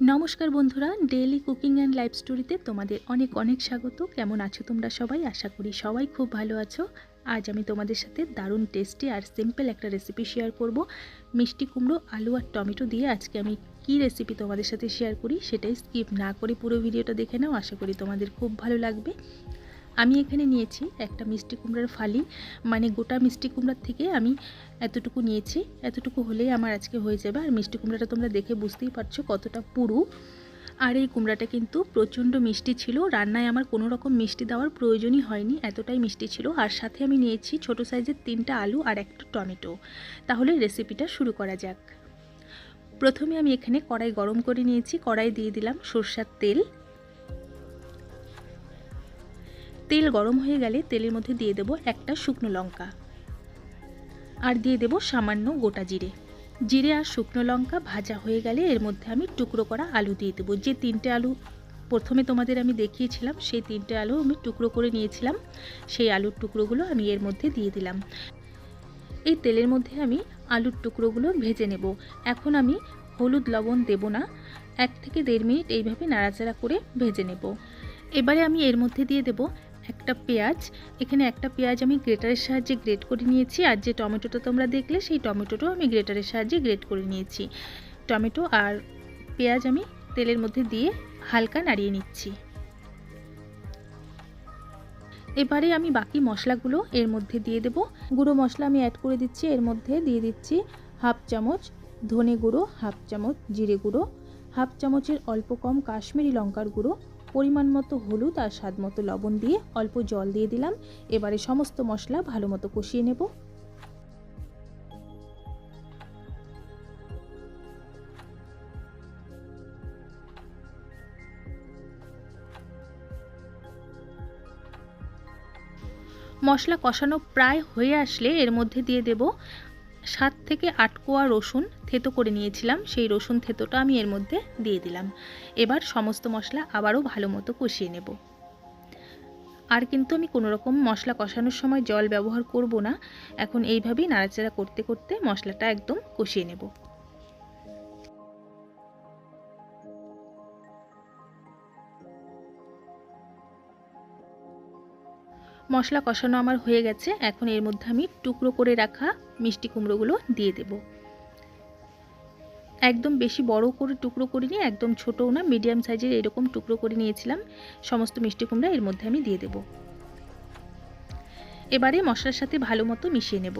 নমস্কার বন্ধুরা daily cooking and life স্টোরিতে তোমাদের অনেক অনেক স্বাগত। কেমন আছো তোমরা সবাই? আশা করি সবাই খুব ভালো আছো। আজ আমি তোমাদের সাথে দারুণ টেস্টি আর সিম্পল একটা রেসিপি শেয়ার করব। মিষ্টি কুমড়ো, আলু আর টমেটো দিয়ে আজকে আমি কি রেসিপি তোমাদের সাথে শেয়ার করি সেটাই স্কিপ না করে পুরো ভিডিওটা দেখে নাও। আশা করি তোমাদের খুব ভালো লাগবে। আমি এখানে নিয়েছি একটা মিষ্টি কুমড়ার ফালি। মানে গোটা মিষ্টি কুমড়ার থেকে আমি এতটুকু নিয়েছি। এতটুকু হলেই আমার আজকে হয়ে যাবে। আর মিষ্টি কুমড়াটা তোমরা দেখে বুঝতেই পারছ কতটা পুরু। আর এই কুমড়াটা কিন্তু প্রচণ্ড মিষ্টি ছিল। রান্নায় আমার কোনো রকম মিষ্টি দেওয়ার প্রয়োজনই হয়নি। এতটাই মিষ্টি ছিল। আর সাথে আমি নিয়েছি ছোট সাইজের তিনটা আলু আর একটা টমেটো। তাহলে রেসিপিটা শুরু করা যাক। প্রথমে আমি এখানে কড়াই গরম করে নিয়েছি। কড়াই দিয়ে দিলাম সর্ষার তেল। তেল গরম হয়ে গেলে তেলের মধ্যে দিয়ে দেব একটা শুকনো লঙ্কা। আর দিয়ে দেব সামান্য গোটা জিরে। জিরে আর শুকনো লঙ্কা ভাজা হয়ে গেলে এর মধ্যে আমি টুকরো করা আলু দিয়ে দেবো। যে তিনটে আলু প্রথমে তোমাদের আমি দেখিয়েছিলাম, সেই তিনটে আলু আমি টুকরো করে নিয়েছিলাম। সেই আলুর টুকরোগুলো আমি এর মধ্যে দিয়ে দিলাম। এই তেলের মধ্যে আমি আলুর টুকরোগুলো ভেজে নেব। এখন আমি হলুদ লবণ দেব না। এক থেকে দেড় মিনিট এইভাবে নাড়াচাড়া করে ভেজে নেব। এবারে আমি এর মধ্যে দিয়ে দেব একটা পেঁয়াজ। এখানে একটা পেঁয়াজ আমি গ্রেটারের সাহায্যে গ্রেট করে নিয়েছি। আর যে টমেটোটা তোমরা দেখলে, সেই টমেটোটাও আমি গ্রেটারের সাহায্যে গ্রেট করে নিয়েছি। টমেটো আর পেঁয়াজ আমি তেলের মধ্যে দিয়ে হালকা নাড়িয়ে নিচ্ছি। এবারে আমি বাকি মশলাগুলো এর মধ্যে দিয়ে দেব। গুঁড়ো মশলা আমি অ্যাড করে দিচ্ছি। এর মধ্যে দিয়ে দিচ্ছি হাফ চামচ ধনে গুঁড়ো, হাফ চামচ জিরে গুঁড়ো, হাফ চামচের অল্প কম কাশ্মীরি লঙ্কার গুঁড়ো পরিমাণ মতো হলুদ আর স্বাদ মতো লবণ দিয়ে অল্প জল দিয়ে দিলাম। এবারে সমস্ত মশলা ভালো মতো কষিয়ে নেব। মশলা কষানো প্রায় হয়ে আসলে এর মধ্যে দিয়ে দেব সাত থেকে আট কোয়া রসুন থেতো করে নিয়েছিলাম। সেই রসুন থেতোটা আমি এর মধ্যে দিয়ে দিলাম। এবার সমস্ত মশলা আবারও ভালো মতো কষিয়ে নেব। আর কিন্তু আমি কোনো রকম মশলা কষানোর সময় জল ব্যবহার করব না। এখন এইভাবেই নাড়াচাড়া করতে করতে মশলাটা একদম কষিয়ে নেব। মশলা কষানো আমার হয়ে গেছে। এখন এর মধ্যে আমি টুকরো করে রাখা মিষ্টি কুমড়োগুলো দিয়ে দেব। একদম বেশি বড় করে টুকরো করিনি, একদম ছোটও না মিডিয়াম সাইজের এরকম টুকরো করে নিয়েছিলাম। সমস্ত মিষ্টি কুমড়া এর মধ্যে আমি দিয়ে দেব। এবারে মশলার সাথে ভালো মতো মিশিয়ে নেব।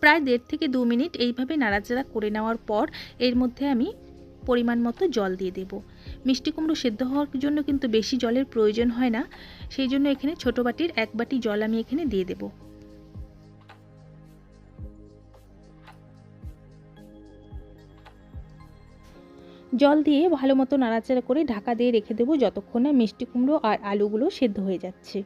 প্রায় দেড় থেকে দু মিনিট এইভাবে নাড়াচাড়া করে নেওয়ার পর এর মধ্যে আমি পরিমাণ মতো জল দিয়ে দেব। মিষ্টি কুমড়ো সেদ্ধ হওয়ার জন্য কিন্তু বেশি জলের প্রয়োজন হয় না। সেই জন্য এখানে ছোটো বাটির এক বাটি জল আমি এখানে দিয়ে দেব। জল দিয়ে ভালো মতো নাড়াচাড়া করে ঢাকা দিয়ে রেখে দেবো যতক্ষণ না মিষ্টি কুমড়ো আর আলুগুলো সেদ্ধ হয়ে যাচ্ছে।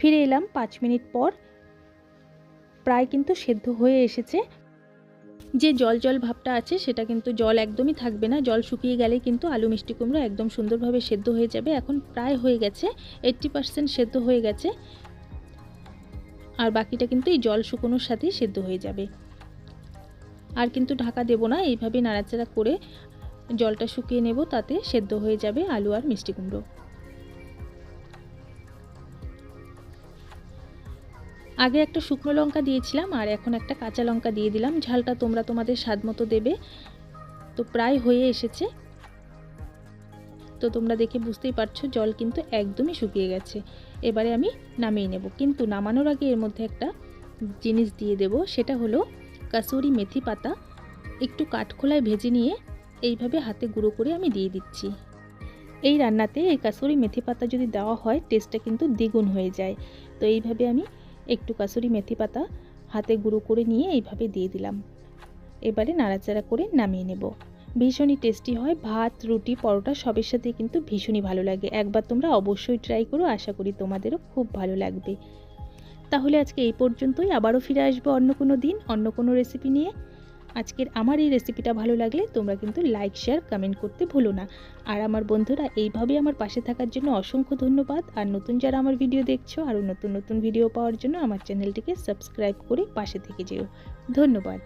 ফিরে এলাম পাঁচ মিনিট পর। প্রায় কিন্তু সেদ্ধ হয়ে এসেছে। যে জল জল ভাবটা আছে, সেটা কিন্তু জল একদমই থাকবে না। জল শুকিয়ে গেলে কিন্তু আলু, মিষ্টি কুমড়ো একদম সুন্দরভাবে সেদ্ধ হয়ে যাবে। এখন প্রায় হয়ে গেছে এইট্টি পার্সেন্ট সেদ্ধ হয়ে গেছে। আর বাকিটা কিন্তু এই জল শুকোনোর সাথেই সেদ্ধ হয়ে যাবে। আর কিন্তু ঢাকা দেব না, এইভাবে নাড়াচাড়া করে জলটা শুকিয়ে নেব, তাতে সেদ্ধ হয়ে যাবে আলু আর মিষ্টি কুমড়ো। আগে একটা শুকনো লঙ্কা দিয়েছিলাম আর এখন একটা কাঁচা লঙ্কা দিয়ে দিলাম। ঝালটা তোমরা তোমাদের স্বাদ মতো দেবে। তো প্রায় হয়ে এসেছে। তো তোমরা দেখে বুঝতেই পারছ, জল কিন্তু একদমই শুকিয়ে গেছে। এবারে আমি নামিয়ে নেব। কিন্তু নামানোর আগে এর মধ্যে একটা জিনিস দিয়ে দেব। সেটা হলো কাসুরি মেথি পাতা। একটু কাঠখোলায় ভেজে নিয়ে এইভাবে হাতে গুঁড়ো করে আমি দিয়ে দিচ্ছি। এই রান্নাতে এই কাসুরি মেথি পাতা যদি দেওয়া হয় টেস্টটা কিন্তু দ্বিগুণ হয়ে যায়। তো এইভাবে আমি একটু কাসুরি মেথি পাতা হাতে গুঁড়ো করে নিয়ে এইভাবে দিয়ে দিলাম। এবারে নাড়াচাড়া করে নামিয়ে নেব। ভীষণই টেস্টি হয়, ভাত, রুটি, পরোটা সবের সাথে কিন্তু ভীষণই ভালো লাগে। একবার তোমরা অবশ্যই ট্রাই করো, আশা করি তোমাদেরও খুব ভালো লাগবে। তাহলে আজকে এই পর্যন্তই। আবারও ফিরে আসব অন্য কোনো দিন, অন্য কোনো রেসিপি নিয়ে। আজকের আমার এই রেসিপিটা ভালো লাগলে তোমরা কিন্তু লাইক শেয়ার কমেন্ট করতে ভুলো না। আর আমার বন্ধুরা এইভাবে আমার পাশে থাকার জন্য অসংখ্য ধন্যবাদ। আর নতুন যারা আমার ভিডিও দেখছ, আরও নতুন নতুন ভিডিও পাওয়ার জন্য আমার চ্যানেলটিকে সাবস্ক্রাইব করে পাশে থেকে যেও। ধন্যবাদ।